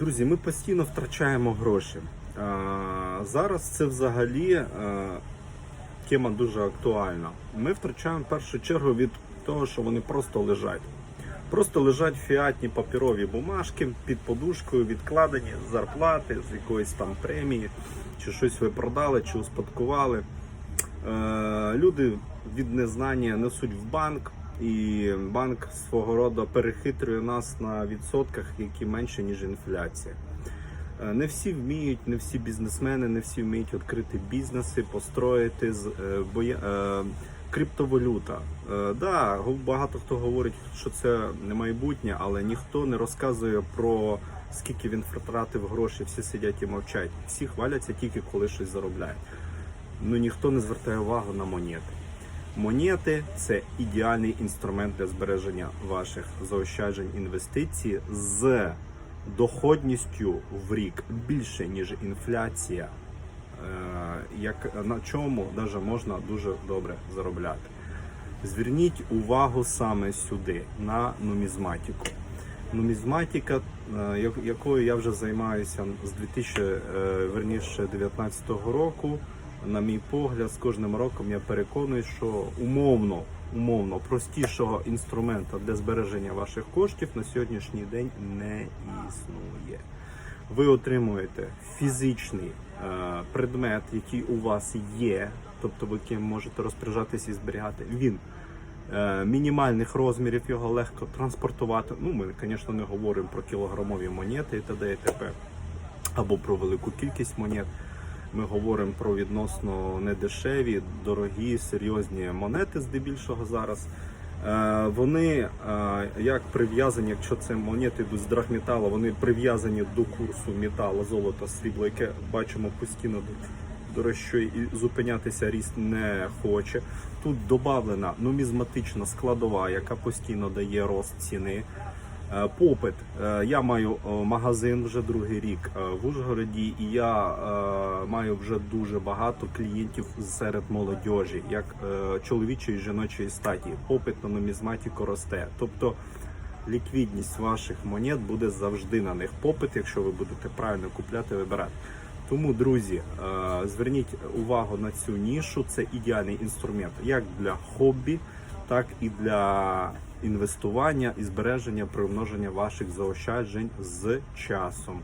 Друзі, ми постійно втрачаємо гроші. Зараз це взагалі е, тема дуже актуальна. Ми втрачаємо в першу чергу від того, що вони просто лежать. Просто лежать фіатні паперові бумажки під подушкою, відкладені з зарплати, з якоїсь там премії, чи щось ви продали, чи успадкували. Е, Люди від незнання несуть в банк, і банк свого роду перехитрює нас на відсотках, які менше, ніж інфляція. Е, Не всі вміють, не всі бізнесмени, не всі вміють відкрити бізнеси, построїти з е, боя... е, криптовалюта. Да, багато хто говорить, що це не майбутнє, але ніхто не розказує про скільки він втратив грошей, всі сидять і мовчать. Всі хваляться тільки коли щось заробляють. Ну ніхто не звертає увагу на монети. Монети це ідеальний інструмент для збереження ваших заощаджень інвестицій з доходністю в рік більше, ніж інфляція, е, як на чому даже можна дуже добре заробляти. Зверніть увагу саме сюди, на нумізматику. Нумізматика, е, якою я вже займаюся з 2000, е, верніше 19 року, на мій погляд, з кожним роком я переконую, що умовно, умовно простішого інструмента для збереження ваших коштів на сьогоднішній день не існує. Ви отримуєте фізичний е, предмет, який у вас є, тобто ви яким можете розпоряджатися і зберігати. Він е, мінімальних розмірів, його легко транспортувати. Ну, ми, звісно, не говоримо про кілограмові монети і т.д. і т.п. або про велику кількість монет. Ми говоримо про відносно недешеві, дорогі, серйозні монети, здебільшого зараз. Е, Вони е, як прив'язані, якщо це монети йдуть з драгметалу, вони прив'язані до курсу металу, золота, срібла, яке бачимо постійно дорожче і зупинятися ріст не хоче. Тут додавлена нумізматична складова, яка постійно дає рост ціни. Е, Попит. Е, Я маю е, магазин вже другий рік в Ужгороді, і я маю вже дуже багато клієнтів серед молодіжі, як чоловічої і жіночої статі. Попит на нумізматику росте. Тобто ліквідність ваших монет буде завжди на них попит, якщо ви будете правильно купляти, вибирати. Тому, друзі, зверніть увагу на цю нішу. Це ідеальний інструмент як для хобі, так і для інвестування і збереження примноження ваших заощаджень з часом.